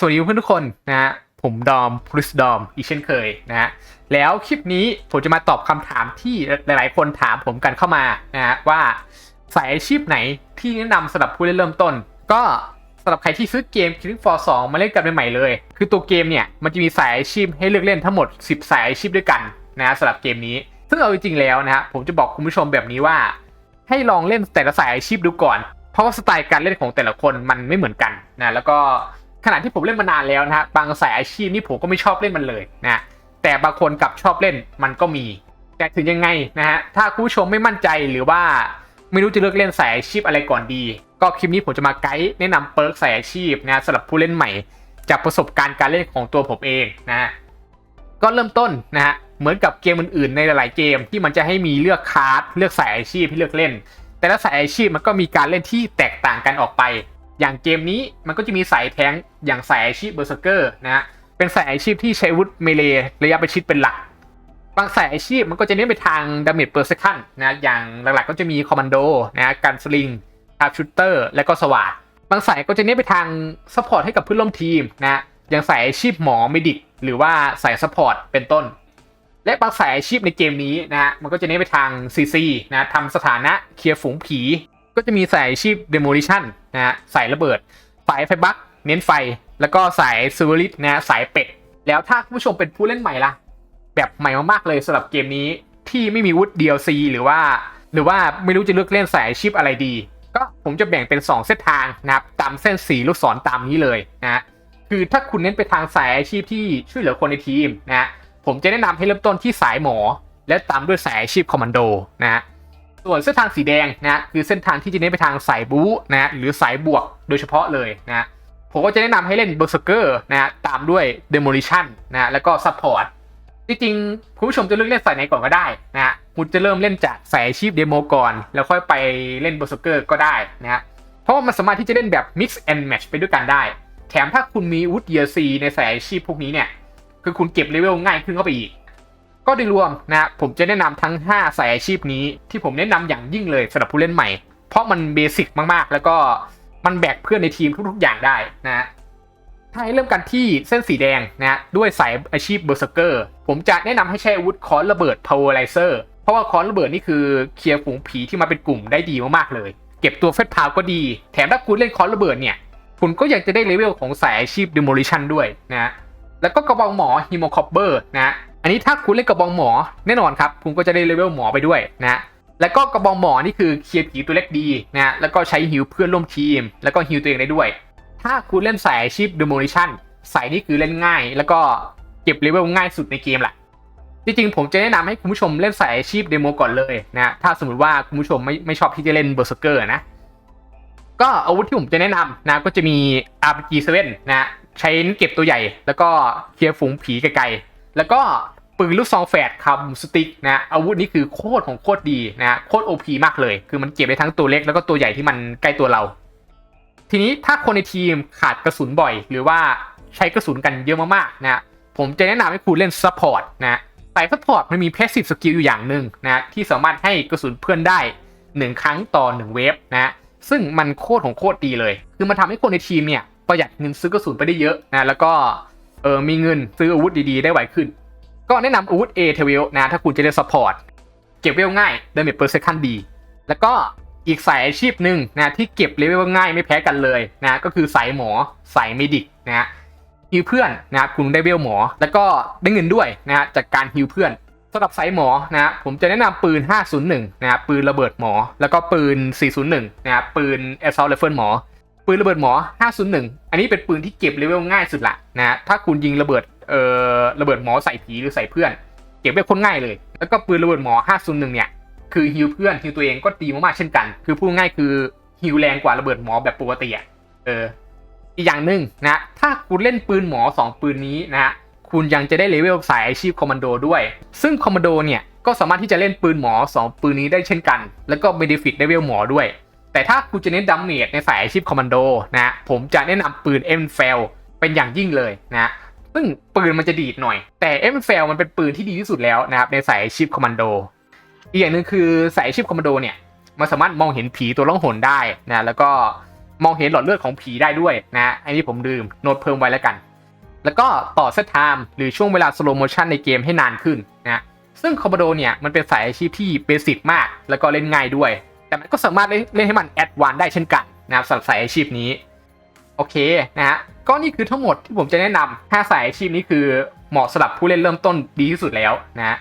สวัสดีเพื่อนทุกคนนะฮะผมดอมพริสดอมอีกเช่นเคยนะฮะแล้วคลิปนี้ผมจะมาตอบคำถามที่หลาย ๆ คนถามผมกันเข้ามานะฮะว่าสายอาชีพไหนที่แนะนำสำหรับผู้เล่นเริ่มต้น ก็สำหรับใครที่ซื้อเกม Killing Floor 2 มาเล่นกันใหม่ๆเลย คือตัวเกมเนี่ยมันจะมีสายอาชีพให้เลือกเล่นทั้งหมด 10 สายอาชีพด้วยกันนะฮะสำหรับเกมนี้ ซึ่งเอาจริงๆแล้วนะฮะผมจะบอกคุณผู้ชมแบบนี้ว่า ให้ลองเล่นแต่ละสายอาชีพดูก่อน เพราะว่าสไตล์การเล่นของแต่ละคนมันไม่เหมือนกันนะแล้วก็ ขณะที่ผมเล่นมานานแล้วนะฮะบางสายอาชีพนี่ผมก็ไม่ชอบเล่นมันเลยนะแต่บางคนกลับชอบเล่นมันก็มี แต่ถึงยังไงนะฮะถ้าคุณผู้ชมไม่มั่นใจหรือว่าไม่รู้จะเลือกเล่นสายอาชีพอะไรก่อนดี ก็คลิปนี้ผมจะมาไกด์แนะนำเปิร์กสายอาชีพนะสำหรับผู้เล่นใหม่ จากประสบการณ์การเล่นของตัวผมเองนะฮะก็เริ่มต้นนะฮะเหมือนกับเกมอื่นๆในหลายๆเกมที่มันจะให้มีเลือกคาร์ดเลือกสายอาชีพให้เลือกเล่น แต่ละสายอาชีพมันก็มีการเล่นที่แตกต่างกันออกไป อย่างเกมนี้มันก็จะมีสายแทงอย่างสายอาชีพเบอร์เซอร์เกอร์นะฮะเป็นสายอาชีพที่ใช้วุธเมเลระยะประชิดเป็นหลัก บางสายอาชีพมันก็จะเน้นไปทางดาเมจเปอร์เซคันนะอย่างหลักๆก็จะมีคอมมานโดนะกันสลิงคาร์ชูเตอร์และก็สวาดบางสายก็จะเน้นไปทางซัพพอร์ตให้กับเพื่อนร่วมทีมนะอย่างสายอาชีพหมอเมดิกหรือว่าสายซัพพอร์ตเป็นต้น และบางสายอาชีพในเกมนี้นะฮะมันก็จะเน้นไปทาง CC นะทำสถานะเคลียร์ฝูงผี ก็จะมีสายอาชีพ Demolition นะฮะสายระเบิดสายไฟบัคเน้นไฟ แล้วก็สายซูเวอริสนะสายเป็ด แล้วถ้าคุณผู้ชมเป็นผู้เล่นใหม่ล่ะ แบบใหม่มากๆเลยสำหรับเกมนี้ที่ไม่มีวุฒิ DLC หรือว่า หรือว่าไม่รู้จะเลือกเล่นสายอาชีพอะไรดี ก็ผมจะแบ่งเป็น 2 เส้นทางนะครับตามเส้นสีลูกศรตามนี้เลยนะคือถ้าคุณเน้นไปทางสายอาชีพที่ช่วยเหลือคนในทีมนะผมจะแนะนำให้เริ่มต้นที่สายหมอ และตามด้วยสายอาชีพคอมมานโดนะฮะ ส่วนเส้นทางสีแดงนะฮะคือเส้นทางที่จะเน้นไปทางสายบู๊นะฮะหรือสายบวกโดยเฉพาะเลยนะฮะผมก็จะแนะนำให้เล่นเบอร์เซอร์เกอร์นะฮะตามด้วยเดโมลิชันนะฮะแล้วก็ซัพพอร์ตจริงๆคุณผู้ชมจะเลือกเล่นสายไหนก่อนก็ได้นะฮะคุณจะเริ่มเล่นจากสายอาชีพเดโมก่อน แล้วค่อยไปเล่นเบอร์เซอร์เกอร์ก็ได้นะฮะเพราะมันสามารถที่จะเล่นแบบ mix and match ไปด้วยกันได้ แถมถ้าคุณมีวุฒิ DLC ในสายอาชีพพวกนี้เนี่ยคือคุณเก็บเลเวลง่ายขึ้นเข้าไปอีก ก็โดยรวมนะฮะผมจะแนะนำทั้ง 5 สายอาชีพนี้ที่ผมแนะนำอย่างยิ่งเลยสำหรับผู้เล่นใหม่ เพราะมันเบสิกมากๆ แล้วก็มันแบกเพื่อนในทีมทุกๆ อย่างได้นะฮะถ้าให้เริ่มกันที่เส้นสีแดงนะฮะด้วยสายอาชีพเบอร์เซอร์เกอร์ผมจะแนะนำให้ใช้อาวุธคอนระเบิดพาวเวอร์ไลเซอร์เพราะว่าคอนระเบิดนี่คือเคลียร์ฝูงผีที่มาเป็นกลุ่มได้ดีมากๆเลย เก็บตัวเฟสพาวก็ดี แถมถ้าคุณเล่นคอนระเบิดเนี่ยคุณก็ยังจะได้เลเวลของสายอาชีพ Demolition ด้วยนะฮะแล้วก็กระบองหมอฮิโมคอปเบอร์นะฮะ อันนี้ถ้าคุณเล่นกระบองหมอแน่นอนครับคุณก็จะได้เลเวลหมอไปด้วยนะแล้วก็กระบองหมอนี่คือเคลียร์ผีตัวเล็กดีนะแล้วก็ใช้ฮิวเพื่อนร่วมทีม แล้วก็ฮิวตัวเองได้ด้วย ถ้าคุณเล่นสายอาชีพ Demolition สายนี้คือเล่นง่าย แล้วก็เก็บเลเวลง่ายสุดในเกมแหละจริงๆผมจะแนะนำให้คุณผู้ชมเล่นสายอาชีพเดโมก่อนเลยนะถ้าสมมติว่าคุณผู้ชมไม่ไม่ชอบที่จะเล่นเบอร์เซอร์เกอร์นะก็อาวุธที่ผมจะแนะนำนะก็จะมี RPG7 นะใช้เก็บตัวใหญ่ แล้วก็เคลียร์ฝูงผีไกล แล้วก็ปืนลูกซองแฝดคัมสติกนะอาวุธนี้คือโคตรของโคตรดีนะโคตร OP มากเลย คือมันเก็บได้ทั้งตัวเล็กแล้วก็ตัวใหญ่ที่มันใกล้ตัวเรา ทีนี้ถ้าคนในทีมขาดกระสุนบ่อย หรือว่าใช้กระสุนกันเยอะมากๆนะผมจะแนะนำให้คุณเล่นซัพพอร์ตนะสายซัพพอร์ตมันมี passive skill อยู่อย่างหนึ่งนะที่สามารถให้กระสุนเพื่อนได้ 1 ครั้งต่อ 1 เวฟนะซึ่งมันโคตรของโคตรดีเลย คือมันทำให้คนในทีมเนี่ยประหยัดเงินซื้อกระสุนไปได้เยอะนะแล้วก็ เออมีเงินซื้ออาวุธดีๆ ได้ไวขึ้น ก็แนะนำอาวุธ A เทเวลนะถ้าคุณจะเล่นซัพพอร์ตเก็บเวลง่ายดาเมจเปอร์เซคันดี แล้วก็อีกสายอาชีพหนึ่งนะที่เก็บเลเวลง่ายไม่แพ้กันเลยนะก็คือสายหมอสายเมดิกนะฮะฮิวเพื่อนนะครับคุณได้เวลหมอ แล้วก็ได้เงินด้วยนะฮะจากการฮิวเพื่อนสำหรับสายหมอนะผมจะแนะนำปืน 501 นะครับปืนระเบิดหมอ แล้วก็ปืน 401 นะครับปืน assault rifle หมอ ปืนระเบิดหมอ 501 อันนี้เป็นปืนที่เก็บเลเวลง่ายสุดละนะถ้าคุณยิงระเบิดเอ่อระเบิดหมอใส่ผีหรือใส่เพื่อน เก็บได้คนง่ายเลย แล้วก็ปืนระเบิดหมอ 501 เนี่ยคือฮิวเพื่อนฮิวตัวเองก็ดีมากๆเช่นกัน คือพูดง่ายคือฮิวแรงกว่าระเบิดหมอแบบปกติอะเอออีกอย่างหนึ่งนะถ้าคุณเล่นปืนหมอ 2 ปืนนี้นะคุณยังจะได้เลเวลสายอาชีพคอมมานโดด้วย ซึ่งคอมมานโดเนี่ยก็สามารถที่จะเล่นปืนหมอ 2 ปืนนี้ได้เช่นกัน แล้วก็เบนฟิตเลเวลหมอด้วย แต่ถ้าคุณจะเน้นดัมเมจในสายอาชีพคอมมานโดนะผมจะแนะนำปืนเอ็มเฟลเป็นอย่างยิ่งเลยนะซึ่งปืนมันจะดีดหน่อย แต่เอ็มเฟลมันเป็นปืนที่ดีที่สุดแล้วนะครับในสายอาชีพคอมมานโด อีกอย่างหนึ่งคือสายอาชีพคอมมานโดเนี่ยมันสามารถมองเห็นผีตัวล่องหนได้นะแล้วก็มองเห็นหลอดเลือดของผีได้ด้วยนะอันนี้ผมลืมโน้ตเพิ่มไว้แล้วกัน แล้วก็ต่อเซตไทม์หรือช่วงเวลาสโลโมชันในเกมให้นานขึ้นนะซึ่งคอมโบโดเนี่ยมันเป็นสายอาชีพที่เบสิกมาก แล้วก็เล่นง่ายด้วย แต่มันก็สามารถเล่นให้มันแอดวานได้เช่นกันนะครับสำหรับสายอาชีพนี้โอเคนะฮะก็นี่คือทั้งหมดที่ผมจะแนะนำ5สายอาชีพนี้คือเหมาะสำหรับผู้เล่นเริ่มต้นดีที่สุดแล้วนะฮะ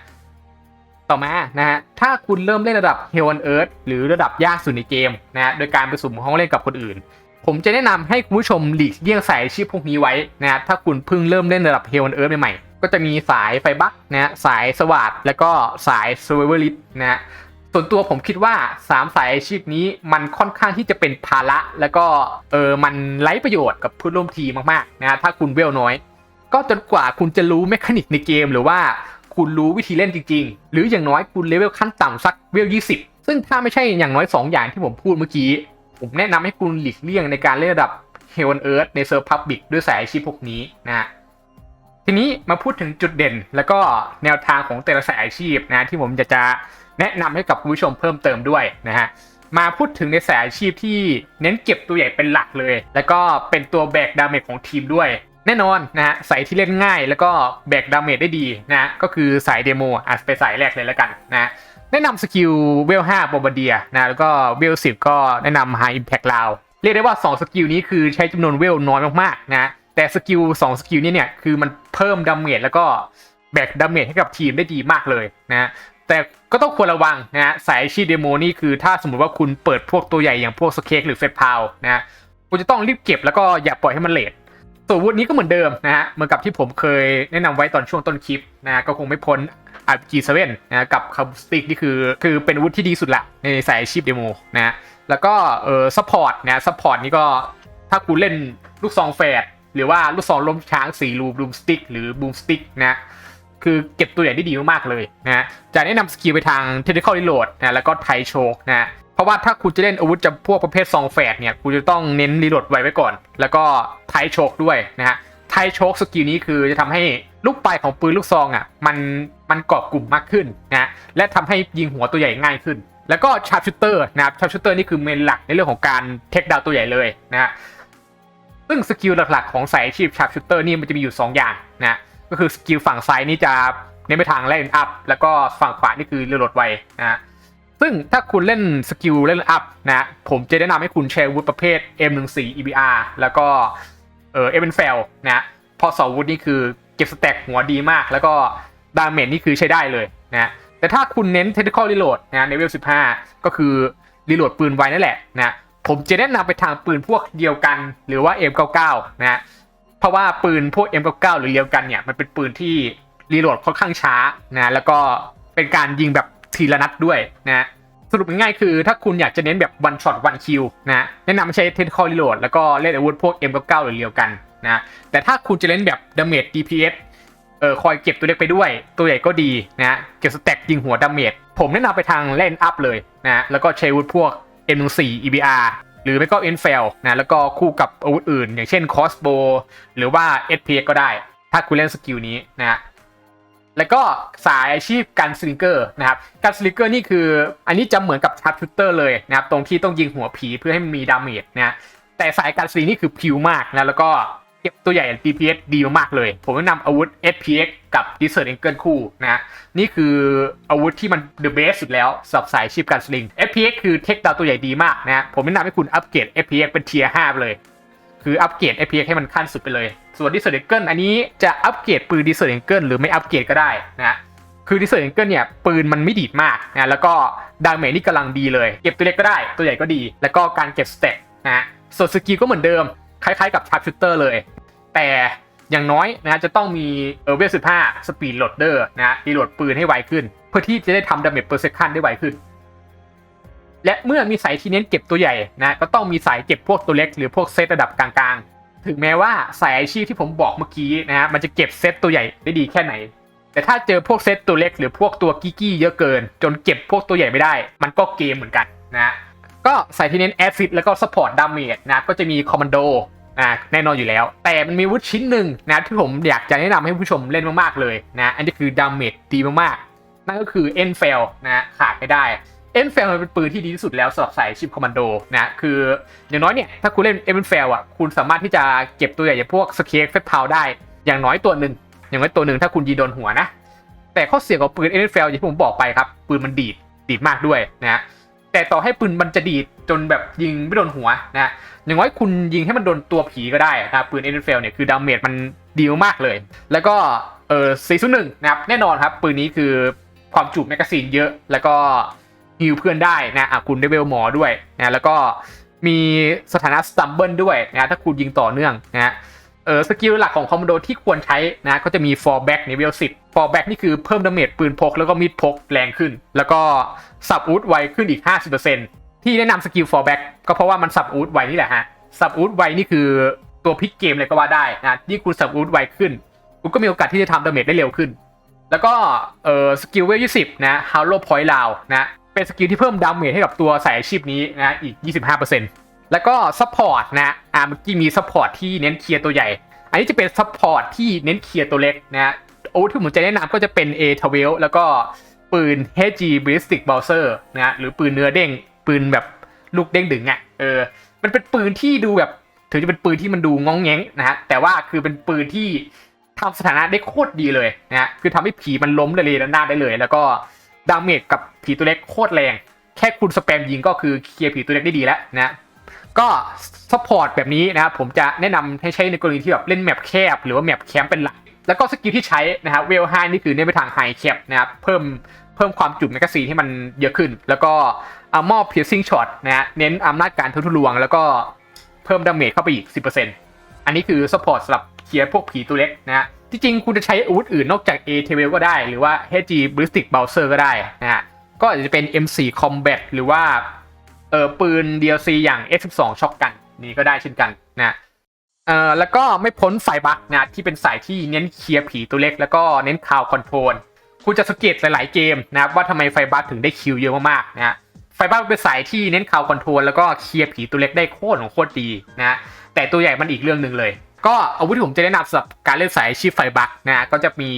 ต่อมานะฮะถ้าคุณเริ่มเล่นระดับ Hell on Earth หรือระดับยากสุดในเกมนะฮะโดยการไปสุ่มห้องเล่นกับคนอื่น ผมจะแนะนำให้คุณผู้ชมหลีกเลี่ยงสายอาชีพพวกนี้ไว้นะฮะถ้าคุณเพิ่งเริ่มเล่นระดับ Hell on Earth ใหม่ๆก็จะมีสายไฟบัคนะฮะสายสวัสดแล้วก็สาย Survivalist นะฮะ ส่วนตัวผมคิดว่า3สายอาชีพนี้มันค่อนข้างที่จะเป็นภาระ แล้วก็เออมันไร้ประโยชน์กับเพื่อนร่วมทีมมากๆนะฮะถ้าคุณเวลน้อย ก็จนกว่าคุณจะรู้เมคานิกในเกม หรือว่าคุณรู้วิธีเล่นจริง ๆ หรืออย่างน้อยคุณเลเวลขั้นต่ำสักเวล20 ซึ่งถ้าไม่ใช่อย่างน้อย 2 อย่างที่ผมพูดเมื่อกี้ ผมแนะนำให้คุณหลีกเลี่ยงในการเล่นระดับ Hell on Earth ในเซิร์ฟพับบิกด้วยสายอาชีพพวกนี้นะทีนี้มาพูดถึงจุดเด่น แล้วก็แนวทางของแต่ละสายอาชีพนะที่ผมจะจะ แนะนำให้กับคุณผู้ชมเพิ่มเติมด้วยนะฮะมาพูดถึงในสายอาชีพที่เน้นเก็บตัวใหญ่เป็นหลักเลย แล้วก็เป็นตัวแบกดาเมจของทีมด้วย แน่นอนนะฮะสายที่เล่นง่ายแล้วก็แบกดาเมจได้ดีนะฮะก็คือสายเดโมอะไปสายแรกเลยแล้วกันนะแนะนำสกิลเวล5บอมบเดียนะแล้วก็เวล10 ก็แนะนำ High Impact ลาวเรียกได้ว่า 2 สกิลนี้คือใช้จำนวนเวลน้อยมากๆนะแต่สกิล2สกิลนี้เนี่ยคือมันเพิ่มดาเมจแล้วก็แบกดาเมจให้กับทีมได้ดีมากเลยนะ แต่ก็ต้องควรระวังนะฮะสายอาชีพเดโมนี่คือถ้าสมมติว่าคุณเปิดพวกตัวใหญ่อย่างพวกสเค็กหรือเฟดพาวนะฮะคุณจะต้องรีบเก็บแล้วก็อย่าปล่อยให้มันเลทส่วนวุธนี้ก็เหมือนเดิมนะฮะเหมือนกับที่ผมเคยแนะนำไว้ตอนช่วงต้นคลิปนะฮะก็คงไม่พ้น RPG7 นะฮะกับคาบสติกนี่คือคือเป็นวุธที่ดีสุดละในสายอาชีพเดโมนะฮะแล้วก็เออซัพพอร์ตนะซัพพอร์ตนี่ก็ถ้าคุณเล่นลูกซองแฟดหรือว่าลูกศรล้มช้างสีรูบลูมสติกหรือบูมสติกนะ คือเก็บตัวใหญ่ได้ดีมากๆเลยนะฮะจะแนะนำสกิลไปทางเทคนิคอลรีโหลดนะแล้วก็ไทโชกนะเพราะว่าถ้าคุณจะเล่นอาวุธจำพวกประเภทซองแฝดเนี่ยคุณจะต้องเน้นรีโหลดไว้ไว้ก่อน แล้วก็ไทโชกด้วยนะฮะไทโชกสกิลนี้คือจะทำให้ลูกปลายของปืนลูกซองอะมันมันเกาะกลุ่มมากขึ้นนะและทำให้ยิงหัวตัวใหญ่ง่ายขึ้น แล้วก็ชาร์ปชูเตอร์นะครับชาร์ปชูเตอร์นี่คือเมนหลักในเรื่องของการเทคดาวตัวใหญ่เลยนะฮะซึ่งสกิลหลักๆของสายอาชีพชาร์ปชูเตอร์นี่มันจะมีอยู่ 2 อย่างนะ ก็คือสกิลฝั่งซ้ายนี่จะเน้นไปทางเล่นอัพ แล้วก็ฝั่งขวานี่คือเรือรถไวนะซึ่งถ้าคุณเล่นสกิลเล่นอัพนะผมจะแนะนำให้คุณใช้วุธประเภท M14 EBR แล้วก็เออ m อ f e l นะเพอสองอวุธนี่คือเก็บสแต็กหัวดีมาก แล้วก็ดาเมจนี่คือใช้ได้เลยนะแต่ถ้าคุณเน้น Technical Reload นะในเวล 15 ก็คือรีโหลดปืนไวนั่นแหละนะผมจะแนะนำไปทางปืนพวกเดียวกัน หรือว่า M99 นะฮะเพ ราะว่าปืนพวก M99 หรือเดียวกันเนี่ยมันเป็นปืนที่รีโหลดค่อนข้างช้านะแล้วก็เป็นการยิงแบบทีละนัดด้วยนะสรุปง่ายๆคือถ้าคุณอยากจะเน้นแบบ one shot one kill นะแนะนำใช้ technical reload แล้วก็เล่นอาวุธพวก M99 หรือเดียวกันนะแต่ถ้าคุณจะเล่นแบบ damage DPS เออคอยเก็บตัวเล็กไปด้วย ตัวใหญ่ก็ดีนะเก็บสแต็กยิงหัวดาเมจผมแนะนำไปทางเล่นอัพเลยนะแล้วก็ใช้อาวุธพวก M14 EBR หรือไม่ก็เอ็นเฟลนะแล้วก็คู่กับอาวุธอื่น อย่างเช่นคอสโบหรือว่า SPS ก็ได้ ถ้าคุณเล่นสกิลนี้นะแล้วก็สายอาชีพการสลิงเกอร์นะครับการสลิงเกอร์นี่คือ อันนี้จะเหมือนกับชาร์ปชูเตอร์เลยนะครับตรงที่ต้องยิงหัวผีเพื่อให้มันมีดาเมจนะแต่สายการสลิงนี่คือพิวมากนะแล้วก็ ตัวใหญ่ DPS ดีมากๆเลย ผมแนะนำอาวุธ SPX กับ Desert Angle คู่นะนี่คืออาวุธที่มัน the best สุดแล้วสับสายชีพการสลิง SPX คือเทคดาวตัวใหญ่ดีมากนะผมแนะนำให้คุณอัปเกรด SPX เป็น tier 5ไปเลย คืออัปเกรด SPX ให้มันขั้นสุดไปเลย ส่วน Desert Angle อันนี้จะอัปเกรดปืน Desert Angle หรือไม่อัปเกรดก็ได้นะคือ Desert Angle เนี่ยปืนมันไม่ดีดมากนะแล้วก็ดาเมจนี่กำลังดีเลย เก็บตัวเล็กก็ได้ตัวใหญ่ก็ดี แล้วก็การเก็บสเต็กนะส่วนสกิลก็เหมือนเดิม คล้ายๆกับ Sharpshooter เลย แต่อย่างน้อยนะจะต้องมีเออเวลสิบห้าสปีดโหลดเดอร์นะรีโหลดปืนให้ไวขึ้น เพื่อที่จะได้ทำดาเมจเปอร์เซคันได้ไวขึ้น และเมื่อมีสายที่เน้นเก็บตัวใหญ่นะก็ต้องมีสายเก็บพวกตัวเล็กหรือพวกเซตระดับกลางๆ ถึงแม้ว่าสายอาชีพที่ผมบอกเมื่อกี้นะฮะมันจะเก็บเซตตัวใหญ่ได้ดีแค่ไหน แต่ถ้าเจอพวกเซตตัวเล็กหรือพวกตัวกี้กี้เยอะเกิน จนเก็บพวกตัวใหญ่ไม่ได้ มันก็เกมเหมือนกันนะก็สายที่เน้นแอดฟิตแล้วก็สปอร์ตดาเมจนะก็จะมีคอมมานโด อ่าแน่นอนอยู่แล้ว แต่มันมีวุฒิชิ้นหนึ่งนะที่ผมอยากจะแนะนำให้ผู้ชมเล่นมากๆเลยนะอันนี้คือดาเมจดีมากๆ นั่นก็คือเอ็นเฟลนะขาดไม่ได้เอ็นเฟลมันเป็นปืนที่ดีที่สุดแล้วสำหรับสายชิปคอมมานโดนะคืออย่างน้อยเนี่ยถ้าคุณเล่นเอ็นเฟลอะคุณสามารถที่จะเก็บตัวใหญ่อย่างพวกสเคกเฟสพาวได้ อย่างน้อยตัวหนึ่งอย่างน้อยตัวหนึ่งถ้าคุณยีโดนหัวนะ แต่ข้อเสียของปืนเอ็นเฟลอย่างที่ผมบอกไปครับปืนมันดีดดีดมากด้วยนะแต่ต่อให้ปืนมันจะดีดจนแบบยิงไม่โดนหัวนะ อย่างน้อยคุณยิงให้มันโดนตัวผีก็ได้นะครับปืน n f l เนี่ยคือดาเมจมันดีมากเลย แล้วก็เออซีซั่นหนึ่งนะครับแน่นอนครับ ปืนนี้คือความจุแมกกาซีนเยอะ แล้วก็ฮิวเพื่อนได้นะคุณได้เวลหมอด้วยนะแล้วก็มีสถานะสตัมเบิลด้วยนะถ้าคุณยิงต่อเนื่องนะเออสกิลหลักของคอมมานโดที่ควรใช้นะก็จะมี fall back ในเวล10 fall back นี่คือเพิ่มดาเมจปืนพก แล้วก็มีดพกแรงขึ้น แล้วก็สับอูดไวขึ้นอีก 50% ที่แนะนำสกิล fall back ก็เพราะว่ามันสับอูดไวนี่แหละฮะ สับอูดไวนี่คือตัวพลิกเกมเลยก็ว่าได้นะยิ่งคุณสับอูดไวขึ้น คุณก็มีโอกาสที่จะทำดาเมจได้เร็วขึ้น แล้วก็เอ่อสกิลเวล20นะฮาโลพอยต์ลาวนะเป็นสกิลที่เพิ่มดาเมจให้กับตัวสายอาชีพนี้นะอีก 25%แล้วก็ซัพพอร์ตนะอ่าเมื่อกี้มีซัพพอร์ตที่เน้นเคลียร์ตัวใหญ่ อันนี้จะเป็นซัพพอร์ตที่เน้นเคลียร์ตัวเล็กนะโอ้ที่ผมจะแนะนำก็จะเป็น A t w e l แล้วก็ปืน HG Ballistic Bowser นะหรือปืนเนื้อเด้ง ปืนแบบลูกเด้งดึงอะเออ มันเป็นปืนที่ดูแบบ ถึงจะเป็นปืนที่มันดูงองแงงนะฮะแต่ว่าคือเป็นปืนที่ทำสถานะได้โคตรดีเลยนะฮะคือทำให้ผีมันล้มเลยเลยด้านหน้าได้เลย แล้วก็ดาเมจกับผีตัวเล็กโคตรแรง แค่คุณสแปมยิงก็คือเคลียร์ผีตัวเล็กได้ดีแล้วนะก็ซัพพอร์ตแบบนี้นะครับผมจะแนะนำให้ใช้ในกรณีที่แบบเล่นแมปแคบ หรือว่าแมปแคมป์เป็นหลัก แล้วก็สกิลที่ใช้นะครับเวลไฮนี่คือเน้นไปทางไฮแคปนะครับเพิ่ม เพิ่มความจุแมกกาซีนให้มันเยอะขึ้น แล้วก็เอามอบเพียร์ซิงช็อตนะฮะเน้นอำนาจการทะลุลวง แล้วก็เพิ่มดาเมจเข้าไปอีก 10%อันนี้คือซัพพอร์ตสำหรับเคลียร์พวกผีตัวเล็กนะฮะที่จริงคุณจะใช้อาวุธอื่นนอกจาก A t w e l ก็ได้ หรือว่า HG Ballistic Bowser ก็ได้นะฮะก็อาจจะเป็น M4 Combat หรือว่าเออปืน DLC อย่าง F12 ช็อกกันนี่ก็ได้เช่นกันนะเออแล้วก็ไม่พ้นไฟบัคนะที่เป็นสายที่เน้นเคลียร์ผีตัวเล็ก แล้วก็เน้นคาวคอนโทรล คุณจะสังเกตหลาย ๆ เกมนะครับว่าทำไมไฟบัคถึงได้คิวเยอะมากๆนะฮะไฟบัคเป็นสายที่เน้นคาวคอนโทรลแล้วก็เคลียร์ผีตัวเล็กได้โคตรของโคตรดีนะแต่ตัวใหญ่มันอีกเรื่องหนึ่งเลย ก็อาวุธที่ผมจะแนะนำสำหรับการเล่นสายชีพไฟบัคนะก็จะมี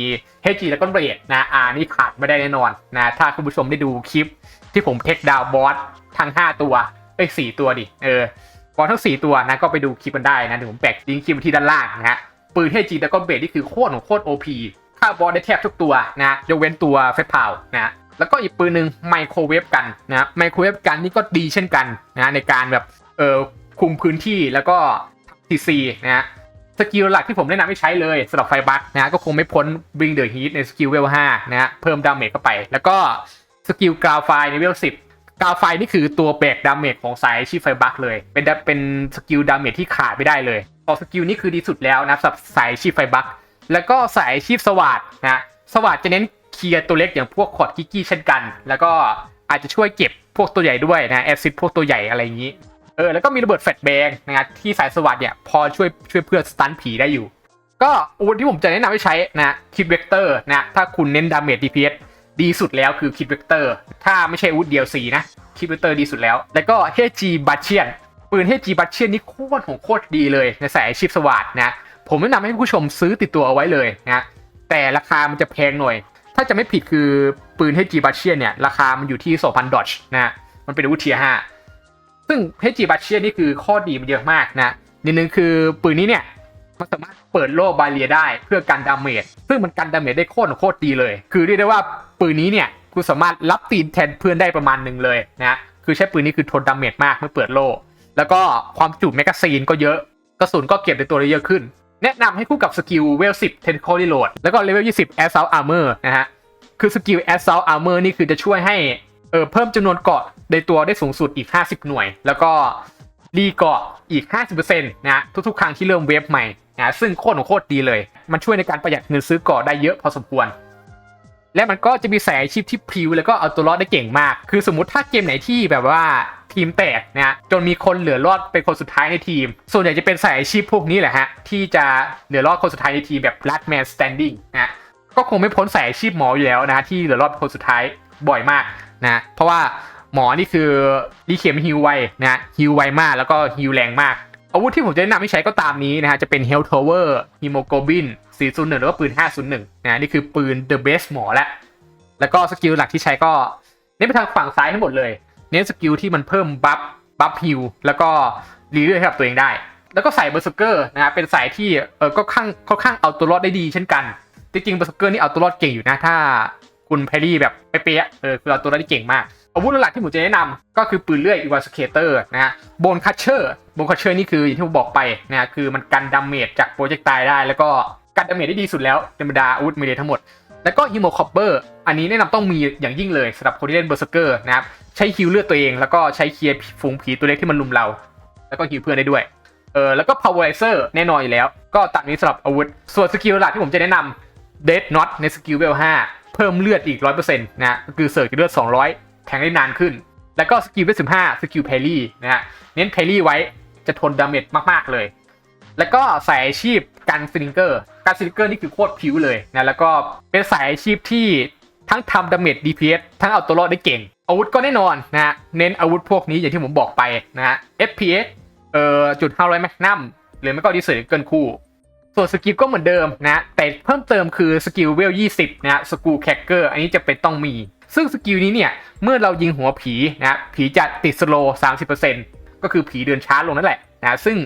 HG แล้วก็เรดนะอ่านี่ขาดไม่ได้แน่นอนนะถ้าคุณผู้ชมได้ดูคลิปที่ผมเทคดาวบอสทั้ง 5 ตัวเอ้ยสี่ตัวดิเออบอลทั้งสี่ตัวนะก็ไปดูคลิปกันได้นะเดี๋ยวผมแปะลิงก์คลิปไว้ที่ด้านล่างนะฮะปืนเทจีแล้วก็เบสนี่คือโคตรของโคตรโอพี ฆ่าบอลได้แทบทุกตัวนะยกเว้นตัวเฟสพาวนะแล้วก็อีกปืนหนึ่งไมโครเวฟกันนะไมโครเวฟกันนี่ก็ดีเช่นกันนะในการแบบเออคุมพื้นที่แล้วก็ทีซีนะฮะสกิลหลักที่ผมแนะนำให้ใช้เลยสำหรับไฟบัคนะฮะก็คงไม่พ้น Bring the Heat ในสกิลเวล5นะฮะเพิ่มดาเมจเข้าไป แล้วก็สกิลกราวไฟในเวล10กาวไฟนี่คือตัวแบกดาเมจของสายชีพไฟบัคเลย เป็นเป็นสกิลดาเมจที่ขาดไม่ได้เลยพอสกิลนี้คือดีสุดแล้วนะสำหรับสายชีพไฟบัค แล้วก็สายอาชีพสวัสดนะสวัสดจะเน้นเคลียร์ตัวเล็กอย่างพวกคอดกิกกี้เช่นกัน แล้วก็อาจจะช่วยเก็บพวกตัวใหญ่ด้วยนะแอซิดพวกตัวใหญ่อะไรอย่างนี้เออแล้วก็มีระเบิดแฟลชแบงนะครับที่สายสวัสดเนี่ยพอช่วยช่วยเพื่อนสตันผีได้อยู่ ก็อาวุธที่ผมจะแนะนำให้ใช้นะคิดเวกเตอร์นะถ้าคุณเน้นดาเมจ DPS ดีสุดแล้วคือคิดเวกเตอร์ถ้าไม่ใช่อาวุธ DLC นะคิดเวกเตอร์ดีสุดแล้ว แล้วก็ HG บัตเชียนปืน HG บัตเชียนนี่โคตรของโคตรดีเลยในสายอาชีพสวัสดนะ ผมแนะนำให้ผู้ชมซื้อติดตัวเอาไว้เลยนะแต่ราคามันจะแพงหน่อย ถ้าจะไม่ผิดคือปืน HG บัตเชียเนี่ย ราคามันอยู่ที่ 2,000 ดอชนะมันเป็นอาวุธเทียร์5ซึ่ง HG บัตเชียนี่คือข้อดีมันเยอะมากนะนิดนึงคือปืนนี้เนี่ยมันสามารถเปิดโล่บาเรียได้เพื่อกันดาเมจซึ่งมันกันดาเมจได้โคตรโคตรดีเลย คือเรียกได้ว่าปืนนี้เนี่ยคุณสามารถรับตีนแทนเพื่อนได้ประมาณหนึ่งเลยนะคือใช้ปืนนี้คือทนดาเมจมากเมื่อเปิดโล่แล้วก็ความจุแมกกาซีนก็เยอะกระสุนก็เก็บในตัวได้เยอะขึ้น แนะนำให้คู่กับสกิลเวล10 Tentacle Reload แล้วก็เลเวล20 Assault Armor นะฮะ คือสกิล Assault Armor นี่คือจะช่วยให้เออเพิ่มจำนวนเกาะในตัวได้สูงสุดอีก 50 หน่วย แล้วก็รีเกาะอีก 50%นะฮะทุกๆ ครั้งที่เริ่มเวฟใหม่นะซึ่งโคตรของโคตรดีเลย มันช่วยในการประหยัดเงินซื้อก่อได้เยอะพอสมควร และมันก็จะมีสายอาชีพที่พิ้วแล้วก็เอาตัวรอดได้เก่งมาก คือสมมติถ้าเกมไหนที่แบบว่า ทีมแตกนะจนมีคนเหลือรอดเป็นคนสุดท้ายในทีม ส่วนใหญ่จะเป็นสายอาชีพพวกนี้แหละฮะที่จะเหลือรอดคนสุดท้ายในทีมแบบ last man standing นะก็คงไม่พ้นสายอาชีพหมออยู่แล้วนะที่เหลือรอดเป็นคนสุดท้ายบ่อยมากนะเพราะว่าหมอนี่คือรีเข็มฮิวไวนะฮิวไวมากแล้วก็ฮิวแรงมาก อาวุธที่ผมจะแนะนำให้ใช้ก็ตามนี้นะฮะจะเป็น h e l t h o w e r Hemoglobin 401หรือว่าปืน 501นะนี่คือปืน The Best หมอแล้วแล้วก็สกิลหลักที่ใช้ก็เน้นไปทางฝั่งซ้ายทั้งหมดเลย เน้นสกิลที่มันเพิ่มบัฟบัฟฮิลแล้วก็รีเลือดให้กับตัวเองได้ แล้วก็ใส่เบอร์สเกอร์นะฮะเป็นสายที่เออก็ข้างค่อนข้างเอาตัวรอดได้ดีเช่นกัน จริงๆเบอร์สเกอร์นี่เอาตัวรอดเก่งอยู่นะถ้าคุณแพรี่แบบเป๊ะๆเออคือเอาตัวรอดได้เก่งมากอาวุธหลักที่ผมจะแนะนำก็คือปืนเลื่อยอีวาสเคเตอร์นะฮะโบนคัชเชอร์โบนคัชเชอร์นี่คืออย่างที่ผมบอกไปนะฮะคือมันกันดาเมจจากโปรเจกต์ตายได้ แล้วก็กันดาเมจได้ดีสุดแล้วในบรรดาอาวุธเมเลทั้งหมด แล้วก็ฮิโมคอปเปอร์อันนี้แนะนำต้องมีอย่างยิ่งเลยสำหรับคนที่เล่นเบอร์สเกอร์นะครับใช้ฮิลเลือดตัวเองแล้วก็ใช้เคลียร์ฝูงผีตัวเล็กที่มันลุมเรา แล้วก็ฮิลเพื่อนได้ด้วยเออแล้วก็ powerizer แน่นอนอยู่แล้ว ก็ตัดนี้สำหรับอาวุธ ส่วนสกิลหลักที่ผมจะแนะนำ Dead Knot ในสกิลเวล5เพิ่มเลือดอีก 100%นะก็คือเสิร์ฟเลือด 200 แทงได้นานขึ้น แล้วก็สกิลเวล15 สกิลแพรี่นะฮะเน้นแพรี่ไว้จะทนดาเมจมาก ๆ เลย แล้วก็สายอาชีพ การสลิงเกอร์การสลิงเกอร์นี่คือโคตรผิวเลยนะแล้วก็เป็นสายอาชีพที่ทั้งทำดาเมจ DPS ทั้งเอาตัวรอดได้เก่ง อาวุธก็แน่นอนนะฮะเน้นอาวุธพวกนี้อย่างที่ผมบอกไปนะฮะ FPS เอ่อจุด500แมกนัมหรือไม่ก็ดีเซอร์เกินคู่ ส่วนสกิลก็เหมือนเดิมนะแต่เพิ่มเติมคือสกิลเวล20นะสกูแคคเกอร์อันนี้จะเป็นต้องมี ซึ่งสกิลนี้เนี่ยเมื่อเรายิงหัวผีนะผีจะติดสโลว์30%ก็คือผีเดินช้าลงนั่นแหละนะซึ่ง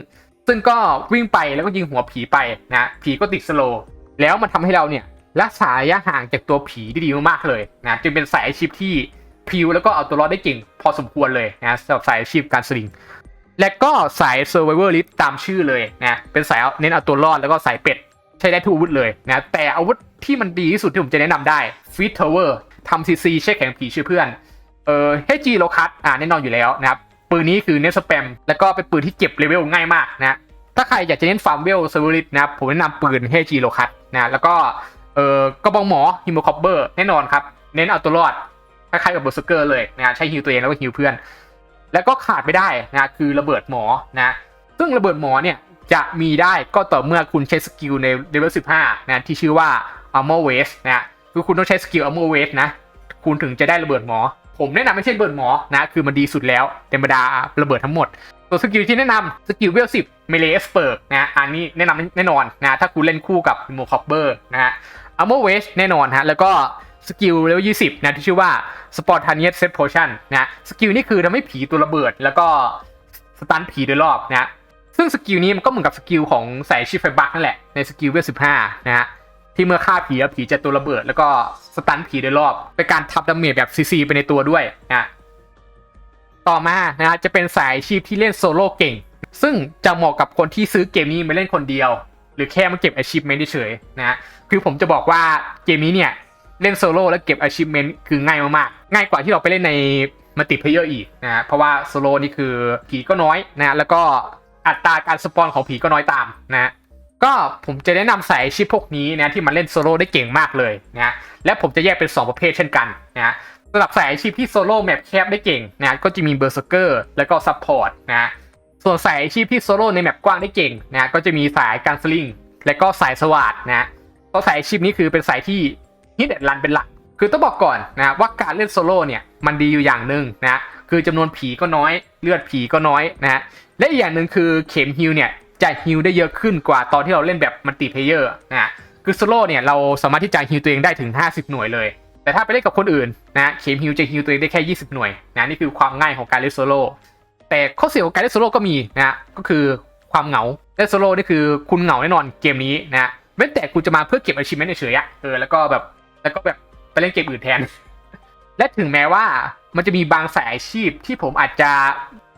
ซึ่งก็วิ่งไปแล้วก็ยิงหัวผีไปนะผีก็ติดสโลว์แล้วมันทำให้เราเนี่ยรักษาระยะห่างจากตัวผีได้ดีมากๆเลยนะจึงเป็นสายอาชีพที่พิวแล้วก็เอาตัวรอดได้เก่งพอสมควรเลยนะสำหรับสายอาชีพการสลิง และก็สาย Survivor List ตามชื่อเลยนะเป็นสายเน้นเอาตัวรอดแล้วก็สายเป็ด ใช้ได้ทุกอาวุธเลยนะแต่อาวุธที่มันดีที่สุดที่ผมจะแนะนำได้ Feet Tower ทำซีซีเช็คแข่งผีชื่อเพื่อนเออให้จีโลคัสอ่าแน่นอนอยู่แล้วนะครับ ปืนนี้คือเนสแปมแล้วก็เป็นปืนที่เก็บเลเวลง่ายมากนะถ้าใครอยากจะเน้นฟาร์มเวลเซอร์วิสนะครับผมแนะนำปืนเฮจีโลคัสนะแล้วก็เออกระบองหมอฮิโมคอปเบอร์แน่นอนครับ เน้นเอาตัวรอดคล้ายๆกับเบอร์สเกอร์เลยนะใช้ฮิวตัวเองแล้วก็ฮิวเพื่อน แล้วก็ขาดไม่ได้นะคือระเบิดหมอนะซึ่งระเบิดหมอเนี่ยจะมีได้ก็ต่อเมื่อคุณใช้สกิลในเลเวล15นะที่ชื่อว่า Armor Waste นะคือคุณต้องใช้สกิล Armor Waste นะคุณถึงจะได้ระเบิดหมอ ผมแนะนำไม่ใช่เบิร์ดหมอนะคือมันดีสุดแล้วในบรรดาระเบิดทั้งหมดตัวสกิลที่แนะนำสกิลเวล10 m e l e e Expert นะอันนี้แนะนำแน่นอนนะถ้าคุณเล่นคู่กับ m o c o p b e r นะฮะ Armor Waste แน่นอนฮะแล้วก็สกิลเลเวล20นะที่ชื่อว่า Spontaneous Set Potion นะสกิลนี่คือทำให้ผีตัวระเบิด แล้วก็สตันผีโดยรอบนะซึ่งสกิลนี้มันก็เหมือนกับสกิลของสายชิฟไฟบักนั่นแหละในสกิลเวล15นะฮะ ที่เมื่อฆ่าผีผีจะตัวระเบิด แล้วก็สตันผีโดยรอบเป็นการทับดาเมจแบบซีซีไปในตัวด้วยนะต่อมานะฮะจะเป็นสายอาชีพที่เล่นโซโล่เก่ง ซึ่งจะเหมาะกับคนที่ซื้อเกมนี้มาเล่นคนเดียว หรือแค่มาเก็บ achievement เฉยนะฮะคือผมจะบอกว่าเกมนี้เนี่ยเล่นโซโล่แล้วเก็บ achievement คือง่ายมากๆง่ายกว่าที่เราไปเล่นในมัลติเพเยอร์อีกนะฮะเพราะว่าโซโล่นี่คือผีก็น้อยนะฮะแล้วก็อัตราการสปอนของผีก็น้อยตามนะฮะ ก็ผมจะแนะนำสายอาชีพพวกนี้นะที่มันเล่นโซโล่ได้เก่งมากเลยนะฮะและผมจะแยกเป็น 2 ประเภทเช่นกันนะฮะสำหรับสายอาชีพที่โซโล่แมปแคบได้เก่งนะก็จะมีเบอร์เซอร์เกอร์แล้วก็ซัพพอร์ตนะฮะส่วนสายอาชีพที่โซโล่ในแมปกว้างได้เก่งนะก็จะมีสายการสลิงและก็สายสวัสดนะฮะก็สายอาชีพนี้คือเป็นสายที่ฮิตแอนรันเป็นหลัก คือต้องบอกก่อนนะว่าการเล่นโซโล่เนี่ยมันดีอยู่อย่างหนึ่งนะคือจำนวนผีก็น้อยเลือดผีก็น้อยนะฮะและอีกอย่างหนึ่งคือเข็มฮิลเนี่ย จะฮิลได้เยอะขึ้นกว่าตอนที่เราเล่นแบบมัลติเพเยอร์นะฮะคือโซโล่เนี่ยเราสามารถที่จะฮิลตัวเองได้ถึง 50 หน่วยเลย แต่ถ้าไปเล่นกับคนอื่นนะเข็มฮิลจะฮิลตัวเองได้แค่ 20 หน่วยนะนี่คือความง่ายของการเล่นโซโล่แต่ข้อเสียของการเล่นโซโล่ก็มีนะก็คือความเหงาเล่นโซโล่นี่คือคุณเหงาแน่นอนเกมนี้นะเว้นแต่คุณจะมาเพื่อเก็บ achievement เฉยๆเออแล้วก็แบบแล้วก็แบบไปเล่นเกมอื่นแทน และถึงแม้ว่ามันจะมีบางสายอาชีพที่ผมอาจจะ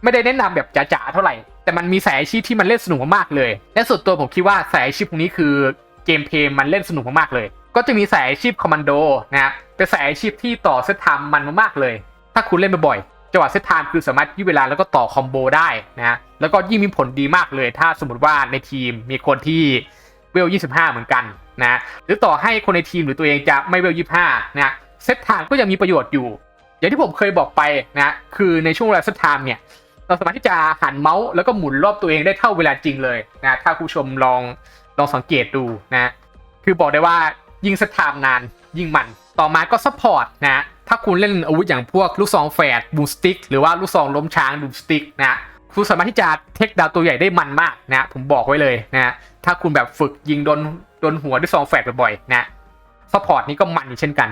ไม่ได้แนะนำแบบจ๋าๆเท่าไหร่ แต่มันมีสายอาชีพที่มันเล่นสนุกมากๆเลย และส่วนตัวผมคิดว่าสายอาชีพพวกนี้คือเกมเพลย์มันเล่นสนุกมากๆเลย ก็จะมีสายอาชีพคอมมานโดนะฮะเป็นสายอาชีพที่ต่อเซตไทม์มันมากๆเลย ถ้าคุณเล่นบ่อยๆจังหวะเซตไทม์คือสามารถยืดเวลาแล้วก็ต่อคอมโบได้นะฮะแล้วก็ยิ่งมีผลดีมากเลย ถ้าสมมติว่าในทีมมีคนที่เวล 25 เหมือนกันนะหรือต่อให้คนในทีมหรือตัวเองจะไม่เวล 25 นะเซตไทม์ก็ยังมีประโยชน์อยู่ อย่างที่ผมเคยบอกไปนะคือในช่วงเวลาเซตไทม์เนี่ย เราสามารถที่จะหันเมาส์แล้วก็หมุนรอบตัวเองได้เท่าเวลาจริงเลยนะถ้าผู้ชมลองลองสังเกตดูนะคือบอกได้ว่ายิงเซตไทม์นานยิงมันต่อมาก็ซัพพอร์ตนะถ้าคุณเล่นอาวุธอย่างพวกลูกซองแฝดบูสติกหรือว่าลูกซองล้มช้างดูสติกนะคุณสามารถที่จะเทคดาวตัวใหญ่ได้มันมากนะผมบอกไว้เลยนะถ้าคุณแบบฝึกยิงโดนโดนหัวด้วยซองแฝดบ่อยๆนะ ซัพพอร์ตนี้ก็มันอีกเช่นกัน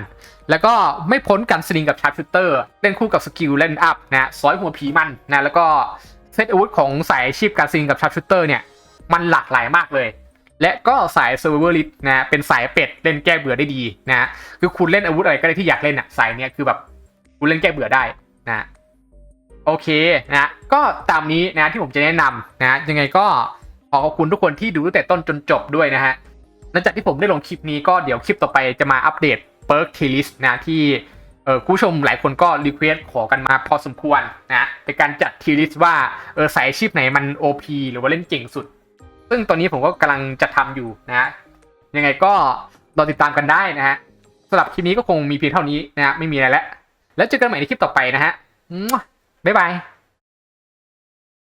แล้วก็ไม่พ้นการสลิงกับชาร์ปชูเตอร์ เล่นคู่กับสกิลเล่นอัพนะซอยหัวผีมันนะแล้วก็เซตอาวุธของสายอาชีพการสลิงกับชาร์ปชูเตอร์เนี่ยมันหลากหลายมากเลย และก็สายเซอร์เวอร์ลิสนะเป็นสายเป็ดเล่นแก้เบื่อได้ดีนะคือคุณเล่นอาวุธอะไรก็ได้ที่อยากเล่นอะสายเนี้ยคือแบบคุณเล่นแก้เบื่อได้นะโอเคนะก็ตามนี้นะที่ผมจะแนะนำนะยังไงก็ขอขอบคุณทุกคนที่ดูตั้งแต่ต้นจนจบด้วยนะฮะ หลังจากที่ผมได้ลงคลิปนี้ก็เดี๋ยวคลิปต่อไปจะมาอัปเดตเปิร์กทีลิสนะที่เออผู้ชมหลายคนก็รีเควสขอกันมาพอสมควรนะเป็นการจัดทีลิสว่าเออสายอาชีพไหนมัน OP หรือว่าเล่นเก่งสุด ซึ่งตอนนี้ผมก็กำลังจะทำอยู่นะยังไงก็รอติดตามกันได้นะฮะสำหรับคลิปนี้ก็คงมีเพียงเท่านี้นะฮะไม่มีอะไรแล้ว แล้วเจอกันใหม่ในคลิปต่อไปนะฮะบ๊ายบาย